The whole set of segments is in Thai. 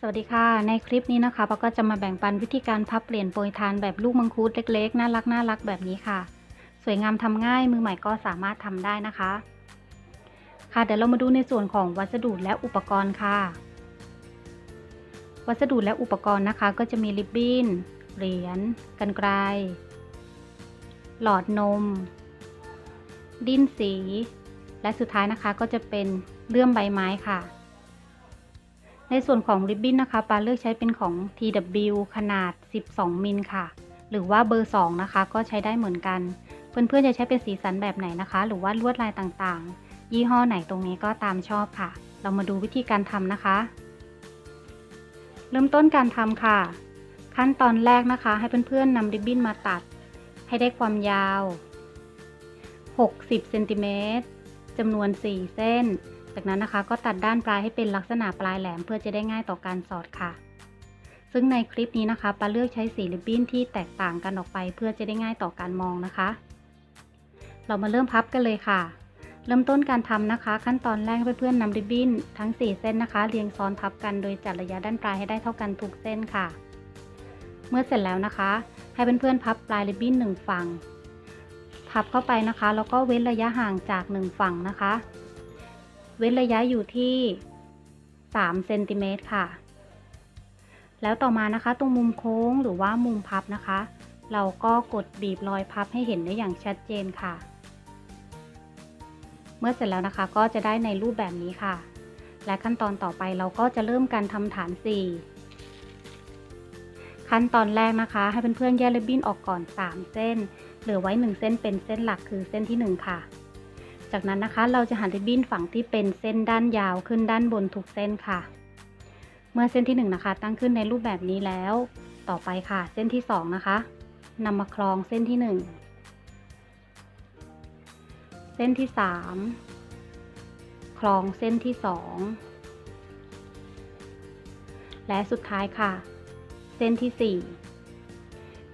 สวัสดีค่ะ ในคลิปนี้นะคะปาก็จะมาแบ่งปันวิธีการพับเปลี่ยนโปรยทานแบบลูกมังคุดเล็กๆ น่ารักน่ารักแบบนี้ค่ะ สวยงามทำง่ายมือใหม่ก็สามารถทำได้นะคะ ค่ะเดี๋ยวเรามาดูในส่วนของวัสดุและอุปกรณ์ค่ะ วัสดุและอุปกรณ์นะคะ ก็จะมีริบบิ้นเหรียญกันไกรหลอดนม ดิ้นสี และสุดท้ายนะคะก็จะเป็นเลื่อมใบไม้ค่ะ ในส่วนของริบบิ้นนะคะปาเลือกใช้เป็นของ TW ขนาด 12 มิลค่ะ หรือว่าเบอร์ 2 นะคะ ก็ใช้ได้เหมือนกัน เพื่อนๆจะใช้เป็นสีสันแบบไหนนะคะ หรือว่าลวดลายต่างๆ ยี่ห้อไหนตรงนี้ก็ตามชอบค่ะ เรามาดูวิธีการทำนะคะ เริ่มต้นการทำค่ะ ขั้นตอนแรกนะคะ ให้เพื่อนๆนำริบบิ้นมาตัด ให้ได้ความยาว 60 เซนติเมตรจำนวน 4 เส้น จากนั้นนะคะ ก็ตัดด้านปลายให้เป็นลักษณะปลายแหลมเพื่อจะได้ง่ายต่อการสอดค่ะ ซึ่งในคลิปนี้นะคะปาเลือกใช้สีริบบิ้นที่แตกต่างกันออกไป เพื่อจะได้ง่ายต่อการมองนะคะ เรามาเริ่มพับกันเลยค่ะ เริ่มต้นการทำนะคะ ขั้นตอนแรกเพื่อนๆนำริบบิ้นทั้ง 4 เส้นนะคะ เรียงซ้อนทับกันโดยจัดระยะด้านปลายให้ได้เท่ากันทุกเส้นค่ะ เมื่อเสร็จแล้วนะคะ ให้เพื่อนๆพับปลายริบบิ้นหนึ่งฝั่งพับเข้าไปนะคะแล้วก็เว้นระยะห่างจากหนึ่งฝั่งนะคะ เว้นระยะอยู่ที่3เซนติเมตรค่ะ แล้วต่อมานะคะ ตรงมุมโค้งหรือว่ามุมพับนะคะ เราก็กดบีบรอยพับให้เห็นได้อย่างชัดเจนค่ะ เมื่อเสร็จแล้วนะคะก็จะได้ในรูปแบบนี้ค่ะ และขั้นตอนต่อไปเราก็จะเริ่มการทำฐาน 4 ขั้นตอนแรกนะคะ ให้เพื่อนๆแยกริบบิ้นออกก่อน 3 เส้น เหลือไว้ 1 เส้นเป็นเส้นหลักคือเส้นที่ 1 ค่ะ จากนั้นนะคะเราจะหันริบบิ้นฝั่งที่เป็นเส้นด้านยาวขึ้นด้านบนทุกเส้นค่ะ เมื่อเส้นที่1นงนะคะ ตั้งขึ้นในรูปแบบนี้แล้ว ต่อไปค่ะ เส้นที่ 2 นะคะนำมาคล้องเส้นที่ 1 เส้นที่ 3 คล้องเส้นที่ 2 และสุดท้ายค่ะ เส้นที่ 4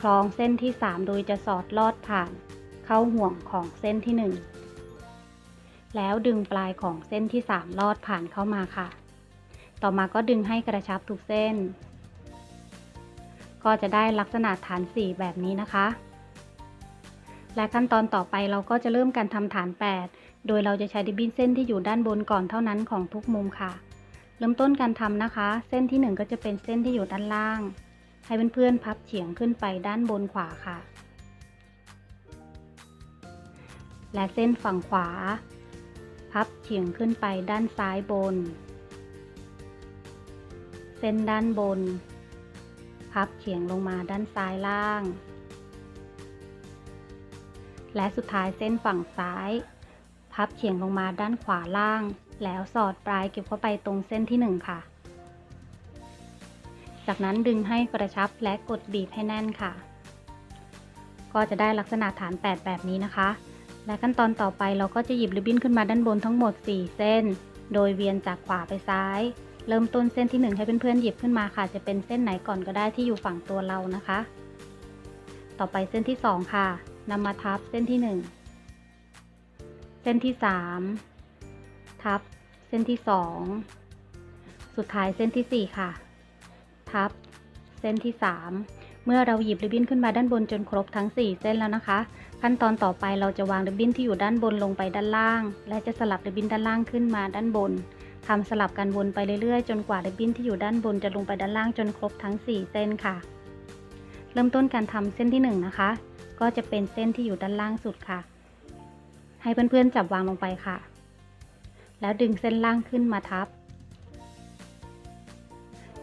คล้องเส้นที่ 3 โดยจะสอดลอดผ่าน เข้าห่วงของเส้นที่ 1 แล้วดึงปลายของเส้นที่ 3 ลอดผ่านเข้ามาค่ะ ต่อมาก็ดึงให้กระชับทุกเส้น ก็จะได้ลักษณะฐาน 4 แบบนี้นะคะ และขั้นตอนต่อไปเราก็จะเริ่มการทำฐาน 8 โดยเราจะใช้ดิบบิ้นเส้นที่อยู่ด้านบนก่อนเท่านั้นของทุกมุมค่ะ เริ่มต้นการทำนะคะ เส้นที่ 1 ก็จะเป็นเส้นที่อยู่ด้านล่าง ให้เพื่อนๆพับเฉียงขึ้นไปด้านบนขวาค่ะ และเส้นฝั่งขวา พับเฉียงขึ้นไปด้านซ้ายบน เส้นด้านบน พับเฉียงลงมาด้านซ้ายล่าง และสุดท้ายเส้นฝั่งซ้าย พับเฉียงลงมาด้านขวาล่าง แล้วสอดปลายเก็บเข้าไปตรงเส้นที่ 1 ค่ะ จากนั้นดึงให้กระชับและกดบีบให้แน่นค่ะ ก็จะได้ลักษณะฐาน 8 แบบนี้นะคะ และขั้นตอนต่อไปเราก็จะหยิบริบบิ้นขึ้นมาด้านบนทั้งหมด 4 เส้น โดยเวียนจากขวาไปซ้าย เริ่มต้นเส้นที่ 1 ให้เพื่อนๆหยิบขึ้นมาค่ะ จะเป็นเส้นไหนก่อนก็ได้ที่อยู่ฝั่งตัวเรานะคะ ต่อไปเส้นที่ 2 ค่ะนำมาทับเส้นที่ 1 เส้นที่ 3 ทับเส้นที่ 2 สุดท้ายเส้นที่ 4 ค่ะ ทับเส้นที่ 3 เมื่อเราหยิบริบบิ้นขึ้นมาด้านบนจนครบทั้ง 4 เส้นแล้วนะคะ ขั้นตอนต่อไปเราจะวางริบบิ้นที่อยู่ด้านบนลงไปด้านล่าง และจะสลับริบบิ้นด้านล่างขึ้นมาด้านบนทำสลับกันวนไปเรื่อยๆ จนกว่าริบบิ้นที่อยู่ด้านบนจะลงไปด้านล่างจนครบทั้ง 4 เส้นค่ะ เริ่มต้นการทำเส้นที่ 1 นะคะ ก็จะเป็นเส้นที่อยู่ด้านล่างสุดค่ะ ให้เพื่อนๆจับวางลงไปค่ะ แล้วดึงเส้นล่างขึ้นมาทับ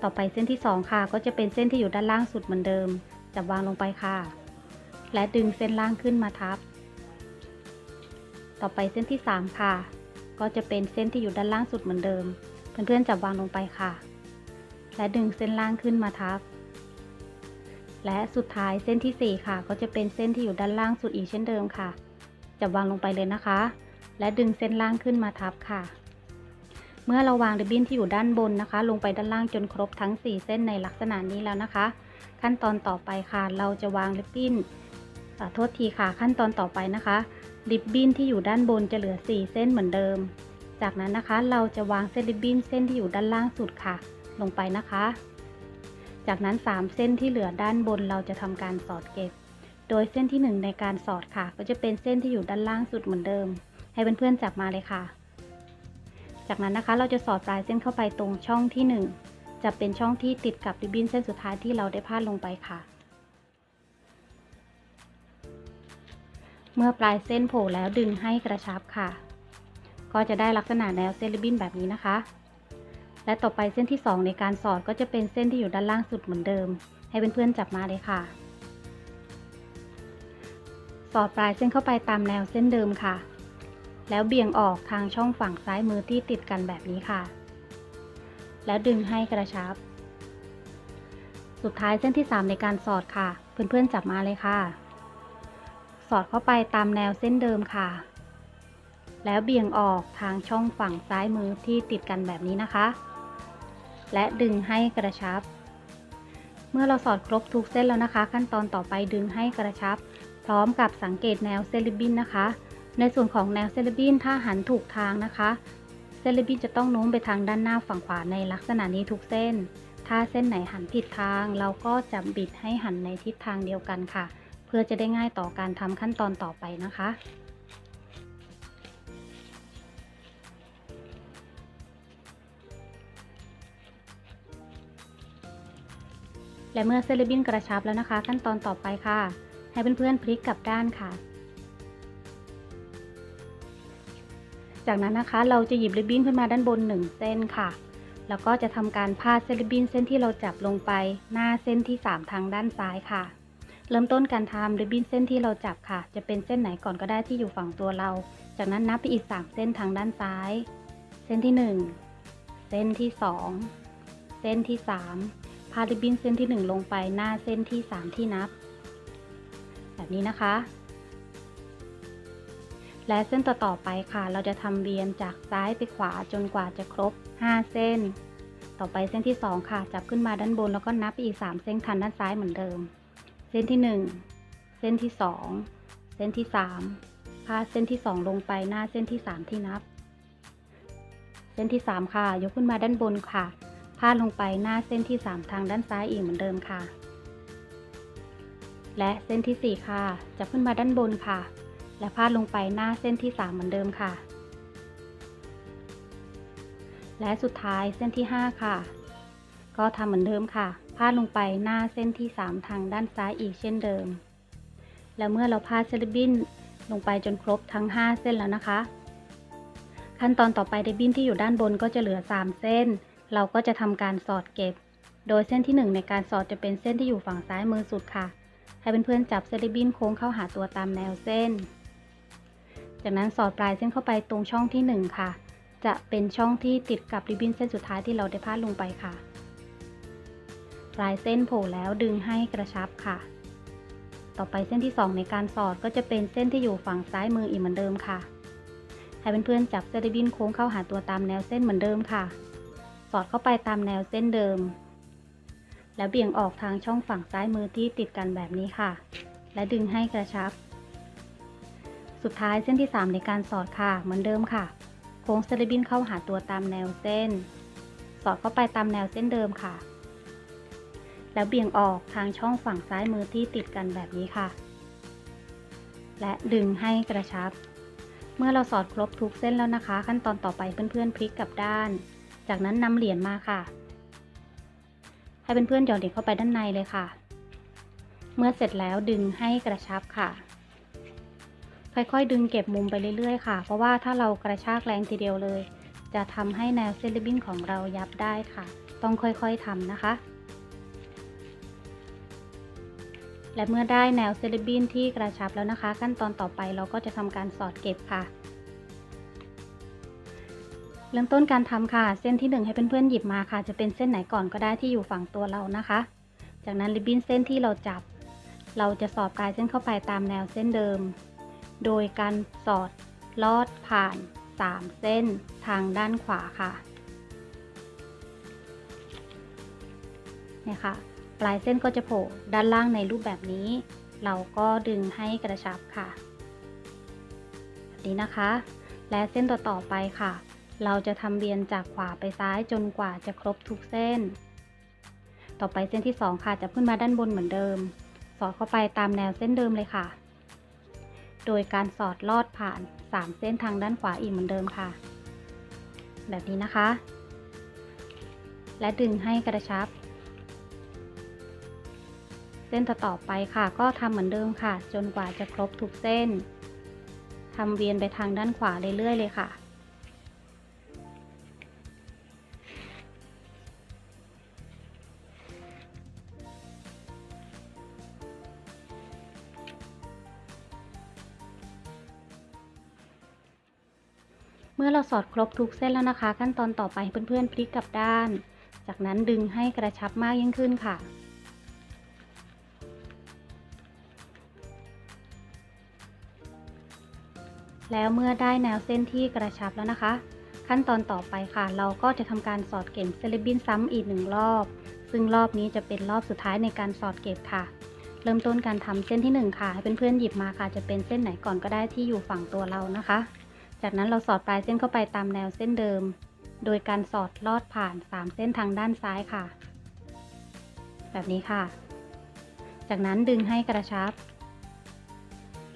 ต่อไปเส้นที่ 2 ค่ะ ก็จะเป็นเส้นที่อยู่ด้านล่างสุดเหมือนเดิม จับวางลงไปค่ะ และดึงเส้นล่างขึ้นมาทับ ต่อไปเส้นที่ 3 ค่ะ ก็จะเป็นเส้นที่อยู่ด้านล่างสุดเหมือนเดิม เพื่อนๆจับวางลงไปค่ะ และดึงเส้นล่างขึ้นมาทับ และสุดท้ายเส้นที่ 4 ค่ะ ก็จะเป็นเส้นที่อยู่ด้านล่างสุดอีกเช่นเดิมค่ะ จับวางลงไปเลยนะคะ และดึงเส้นล่างขึ้นมาทับค่ะ เมื่อเราวางริบบิ้นที่อยู่ด้านบนนะคะ ลงไปด้านล่างจนครบทั้ง 4 เส้นในลักษณะนี้แล้วนะคะ ขั้นตอนต่อไปค่ะ เราจะวางริบบิ้นโทษทีค่ะ ขั้นตอนต่อไปนะคะ ริบบิ้นที่อยู่ด้านบนจะเหลือ 4 เส้นเหมือนเดิม จากนั้นนะคะเราจะวางเส้นริบบิ้นเส้นที่อยู่ด้านล่างสุดค่ะ ลงไปนะคะ จากนั้น 3 เส้นที่เหลือด้านบนเราจะทำการสอดเก็บ โดยเส้นที่ 1 ในการสอดค่ะ ก็จะเป็นเส้นที่อยู่ด้านล่างสุดเหมือนเดิม ให้เพื่อนๆจับมาเลยค่ะ จากนั้นนะคะเราจะสอดปลายเส้นเข้าไปตรงช่องที่ 1 จะเป็นช่องที่ติดกับริบบิ้นเส้นสุดท้ายที่เราได้พาดลงไปค่ะ เมื่อปลายเส้นโผล่แล้วดึงให้กระชับค่ะ ก็จะได้ลักษณะแนวเส้นริบบิ้นแบบนี้นะคะ และต่อไปเส้นที่ 2 ในการสอดก็จะเป็นเส้นที่อยู่ด้านล่างสุดเหมือนเดิม ให้เพื่อนๆจับมาเลยค่ะ สอดปลายเส้นเข้าไปตามแนวเส้นเดิมค่ะ แล้วเบี่ยงออกทางช่องฝั่งซ้ายมือที่ติดกันแบบนี้ค่ะ แล้วดึงให้กระชับ สุดท้ายเส้นที่ 3 ในการสอดค่ะ เพื่อนๆจับมาเลยค่ะ สอดเข้าไปตามแนวเส้นเดิมค่ะ แล้วเบี่ยงออกทางช่องฝั่งซ้ายมือที่ติดกันแบบนี้นะคะ และดึงให้กระชับ เมื่อเราสอดครบทุกเส้นแล้วนะคะ ขั้นตอนต่อไปดึงให้กระชับ พร้อมกับสังเกตแนวเซลิบินนะคะ ในส่วนของแนวเซลิบินถ้าหันถูกทางนะคะเซลิบินจะต้องโน้มไปทางด้านหน้าฝั่งขวาในลักษณะนี้ทุกเส้น ถ้าเส้นไหนหันผิดทาง เราก็จะบิดให้หันในทิศทางเดียวกันค่ะ เพื่อจะได้ง่ายต่อการทำขั้นตอนต่อไปนะคะและเมื่อเซเลบินกระชับแล้วนะคะ ขั้นตอนต่อไปค่ะ ให้เพื่อนๆพลิกกลับด้านค่ะ จากนั้นนะคะ เราจะหยิบริบบิ้นขึ้นมาด้านบน 1 เส้นค่ะ แล้วก็จะทำการพาดเซเลบินเส้นที่เราจับลงไปหน้าเส้นที่ 3 ทางด้านซ้ายค่ะ เริ่มต้นการทำริบบิ้นเส้นที่เราจับค่ะ จะเป็นเส้นไหนก่อนก็ได้ที่อยู่ฝั่งตัวเรา จากนั้นนับไปอีก 3 เส้นทางด้านซ้าย เส้นที่ 1 เส้นที่ 2 เส้นที่ 3 พาดริบบิ้นเส้นที่ 1 ลงไปหน้าเส้นที่ 3 ที่นับ แบบนี้นะคะ และเส้นต่อๆไปค่ะ เราจะทำเวียนจากซ้ายไปขวาจนกว่าจะครบ 5 เส้น ต่อไปเส้นที่ 2 ค่ะ จับขึ้นมาด้านบนแล้วก็นับไปอีก 3 เส้นทางด้านซ้ายเหมือนเดิม เส้นที่ 1 เส้นที่ 2 เส้นที่ 3 พาดเส้นที่ 2 ลงไปหน้าเส้นที่ 3 ที่นับ เส้นที่ 3 ค่ะ ยกขึ้นมาด้านบนค่ะ พาดลงไปหน้าเส้นที่ 3 ทางด้านซ้ายอีกเหมือนเดิมค่ะ และเส้นที่ 4 ค่ะ จับขึ้นมาด้านบนค่ะ และพาดลงไปหน้าเส้นที่ 3 เหมือนเดิมค่ะ และสุดท้ายเส้นที่ 5 ค่ะ ก็ทำเหมือนเดิมค่ะ พาดลงไปหน้าเส้นที่ 3 ทางด้านซ้ายอีกเช่นเดิม แล้วเมื่อเราพาดเซลบินลงไปจนครบทั้ง 5 เส้นแล้วนะคะ ขั้นตอนต่อไปเดบินที่อยู่ด้านบนก็จะเหลือ 3 เส้น เราก็จะทำการสอดเก็บ โดยเส้นที่ 1 ในการสอดจะเป็นเส้นที่อยู่ฝั่งซ้ายมือสุดค่ะ ให้เพื่อนๆจับเซลบินโค้งเข้าหาตัวตามแนวเส้น จากนั้นสอดปลายเส้นเข้าไปตรงช่องที่ 1 ค่ะ จะเป็นช่องที่ติดกับริบบิ้นเส้นสุดท้ายที่เราได้พาดลงไปค่ะ ปลายเส้นโผล่แล้วดึงให้กระชับค่ะ ต่อไปเส้นที่ 2 ในการสอดก็จะเป็นเส้นที่อยู่ฝั่งซ้ายมืออีกเหมือนเดิมค่ะ ให้เพื่อนๆจับเซลบินโค้งเข้าหาตัวตามแนวเส้นเหมือนเดิมค่ะ สอดเข้าไปตามแนวเส้นเดิม แล้วเบี่ยงออกทางช่องฝั่งซ้ายมือที่ติดกันแบบนี้ค่ะ และดึงให้กระชับ สุดท้ายเส้นที่ 3 ในการสอดค่ะ เหมือนเดิมค่ะ โค้งสลิบินเข้าหาตัวตามแนวเส้น สอดเข้าไปตามแนวเส้นเดิมค่ะ แล้วเบี่ยงออกทางช่องฝั่งซ้ายมือที่ติดกันแบบนี้ค่ะ และดึงให้กระชับ เมื่อเราสอดครบทุกเส้นแล้วนะคะ ขั้นตอนต่อไปเพื่อนๆพลิกกลับด้าน จากนั้นนำเหรียญมาค่ะ ให้เพื่อนๆหย่อนเหรียญเข้าไปด้านในเลยค่ะ เมื่อเสร็จแล้วดึงให้กระชับค่ะ ค่อยๆ ดึงเก็บมุมไปเรื่อยๆ ค่ะ เพราะว่าถ้าเรากระชากแรงทีเดียวเลย จะทำให้แนวเซลลิบบิ้นของเรายับได้ค่ะ ต้องค่อยๆทำนะคะ และเมื่อได้แนวเซลลิบบิ้นที่กระชับแล้วนะคะ ขั้นตอนต่อไปเราก็จะทำการสอดเก็บค่ะเริ่มต้นการทำค่ะ เส้นที่ 1 ให้เพื่อนๆหยิบมาค่ะ จะเป็นเส้นไหนก่อนก็ได้ที่อยู่ฝั่งตัวเรานะคะ จากนั้นริบบิ้นเส้นที่เราจับ เราจะสอดปลายเส้นเข้าไปตามแนวเส้นเดิม โดยการสอดลอดผ่าน 3 เส้นทางด้านขวาค่ะเนี่ยค่ะ ปลายเส้นก็จะโผล่ด้านล่างในรูปแบบนี้ เราก็ดึงให้กระชับค่ะแบบนี้นะคะ และเส้นต่อๆไปค่ะ เราจะทำเวียนจากขวาไปซ้ายจนกว่าจะครบทุกเส้น ต่อไปเส้นที่ 2 ค่ะจะขึ้นมาด้านบนเหมือนเดิม สอดเข้าไปตามแนวเส้นเดิมเลยค่ะ โดยการสอดลอดผ่าน 3 เส้นทางด้านขวาอีกเหมือนเดิมค่ะ แบบนี้นะคะ และดึงให้กระชับ เส้นต่อไปค่ะ ก็ทำเหมือนเดิมค่ะ จนกว่าจะครบทุกเส้นทำเวียนไปทางด้านขวาเรื่อยๆเลยค่ะ เมื่อเราสอดครบทุกเส้นแล้วนะคะ ขั้นตอนต่อไปเพื่อนๆพลิกกลับด้าน จากนั้นดึงให้กระชับมากยิ่งขึ้นค่ะ แล้วเมื่อได้แนวเส้นที่กระชับแล้วนะคะ ขั้นตอนต่อไปค่ะ เราก็จะทำการสอดเก็บเซเลบินซ้ำอีกหนึ่งรอบ ซึ่งรอบนี้จะเป็นรอบสุดท้ายในการสอดเก็บค่ะเริ่มต้นการทำเส้นที่ 1 ค่ะ ให้เพื่อนๆหยิบมาค่ะ จะเป็นเส้นไหนก่อนก็ได้ที่อยู่ฝั่งตัวเรานะคะ จากนั้นเราสอดปลายเส้นเข้าไปตามแนวเส้นเดิม โดยการสอดลอดผ่าน 3 เส้นทางด้านซ้ายค่ะ แบบนี้ค่ะ จากนั้นดึงให้กระชับ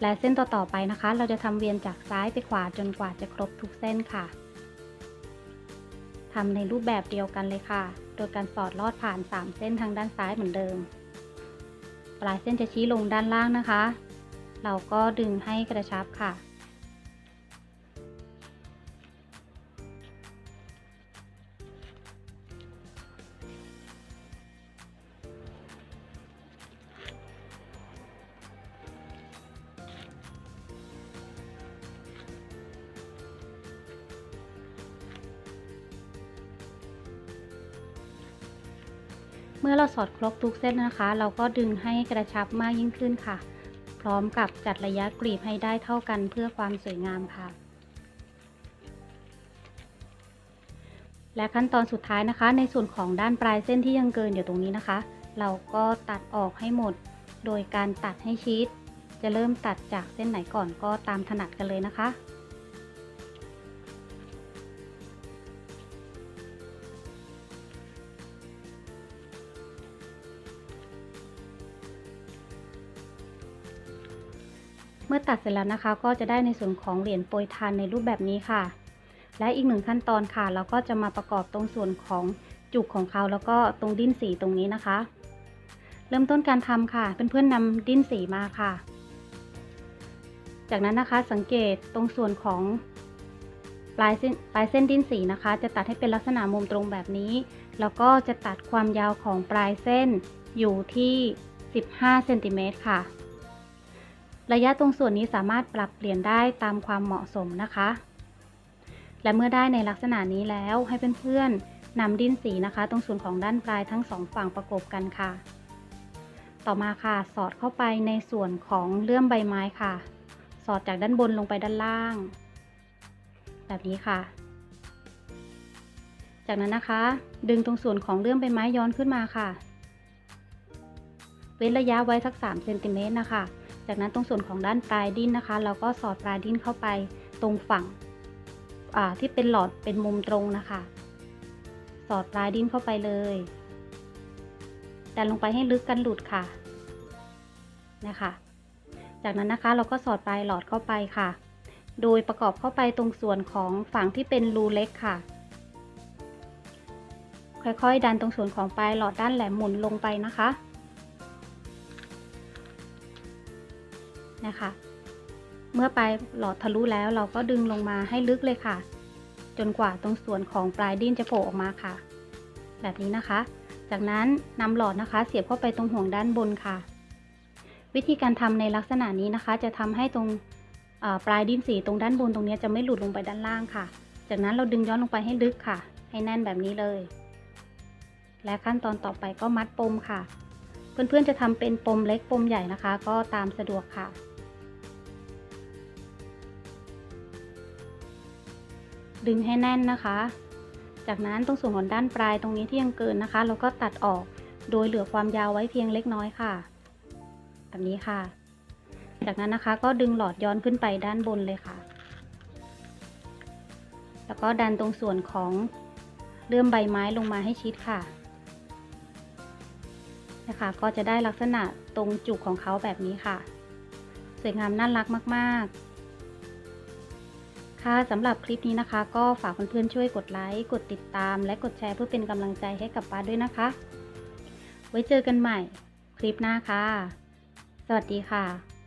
และเส้นต่อๆไปนะคะ เราจะทำเวียนจากซ้ายไปขวาจนกว่าจะครบทุกเส้นค่ะทำในรูปแบบเดียวกันเลยค่ะ โดยการสอดลอดผ่าน 3 เส้นทางด้านซ้ายเหมือนเดิม ปลายเส้นจะชี้ลงด้านล่างนะคะ เราก็ดึงให้กระชับค่ะ สอดครบทุกเส้นนะคะ เราก็ดึงให้กระชับมากยิ่งขึ้นค่ะ พร้อมกับจัดระยะกรีบให้ได้เท่ากันเพื่อความสวยงามค่ะ และขั้นตอนสุดท้ายนะคะ ในส่วนของด้านปลายเส้นที่ยังเกินอยู่ตรงนี้นะคะ เราก็ตัดออกให้หมด โดยการตัดให้ชิดจะเริ่มตัดจากเส้นไหนก่อนก็ตามถนัดกันเลยนะคะ เมื่อตัดเสร็จแล้วนะคะ ก็จะได้ในส่วนของเหรียญโปรยทานในรูปแบบนี้ค่ะ และอีกหนึ่งขั้นตอนค่ะ เราก็จะมาประกอบตรงส่วนของจุกของเขาแล้วก็ตรงดิ้นสีตรงนี้นะคะ เริ่มต้นการทำค่ะ เพื่อนๆนำดิ้นสีมาค่ะ จากนั้นนะคะสังเกตตรงส่วนของปลายเส้นปลายเส้นดิ้นสีนะคะ จะตัดให้เป็นลักษณะมุมตรงแบบนี้ แล้วก็จะตัดความยาวของปลายเส้นอยู่ที่ 15เซนติเมตรค่ะ ระยะตรงส่วนนี้สามารถปรับเปลี่ยนได้ตามความเหมาะสมนะคะ และเมื่อได้ในลักษณะนี้แล้วให้เพื่อนๆนำดินสีนะคะ ตรงส่วนของด้านปลายทั้งสองฝั่งประกบกันค่ะ ต่อมาค่ะ สอดเข้าไปในส่วนของเลื่อมใบไม้ค่ะ สอดจากด้านบนลงไปด้านล่าง แบบนี้ค่ะ จากนั้นนะคะ ดึงตรงส่วนของเลื่อมใบไม้ย้อนขึ้นมาค่ะ เว้นระยะไว้สัก3เซนติเมตรนะคะ จากนั้นตรงส่วนของด้านปลายดิ้นนะคะ เราก็สอดปลายดิ้นเข้าไปตรงฝั่งที่เป็นหลอดเป็นมุมตรงนะคะ สอดปลายดิ้นเข้าไปเลยดันลงไปให้ลึกกันหลุดค่ะนะคะ จากนั้นนะคะเราก็สอดปลายหลอดเข้าไปค่ะ โดยประกอบเข้าไปตรงส่วนของฝั่งที่เป็นรูเล็กค่ะ ค่อยๆ ดันตรงส่วนของปลายหลอดด้านแหลมหมุนลงไปนะคะ นะคะ เมื่อปลายหลอดทะลุแล้วเราก็ดึงลงมาให้ลึกเลยค่ะ จนกว่าตรงส่วนของปลายดิ้นจะโผล่ออกมาค่ะ แบบนี้นะคะ จากนั้นนำหลอดนะคะ เสียบเข้าไปตรงห่วงด้านบนค่ะ วิธีการทำในลักษณะนี้นะคะ จะทำให้ตรงปลายดิ้นสีตรงด้านบนตรงนี้จะไม่หลุดลงไปด้านล่างค่ะ จากนั้นเราดึงย้อนลงไปให้ลึกค่ะ ให้แน่นแบบนี้เลย และขั้นตอนต่อไปก็มัดปมค่ะ เพื่อนๆจะทำเป็นปมเล็กปมใหญ่นะคะ ก็ตามสะดวกค่ะ ดึงให้แน่นนะคะ จากนั้นตรงส่วนของด้านปลายตรงนี้ที่ยังเกินนะคะ เราก็ตัดออกโดยเหลือความยาวไว้เพียงเล็กน้อยค่ะ แบบนี้ค่ะ จากนั้นนะคะก็ดึงหลอดย้อนขึ้นไปด้านบนเลยค่ะ แล้วก็ดันตรงส่วนของเลื่อมใบไม้ลงมาให้ชิดค่ะนะคะก็จะได้ลักษณะตรงจุกของเขาแบบนี้ค่ะ สวยงามน่ารักมาก ๆ ค่ะสำหรับคลิปนี้นะคะ ก็ฝากเพื่อนๆช่วยกดไลค์กดติดตาม และกดแชร์เพื่อเป็นกำลังใจให้กับป้าด้วยนะคะ ไว้เจอกันใหม่คลิปหน้าค่ะ สวัสดีค่ะ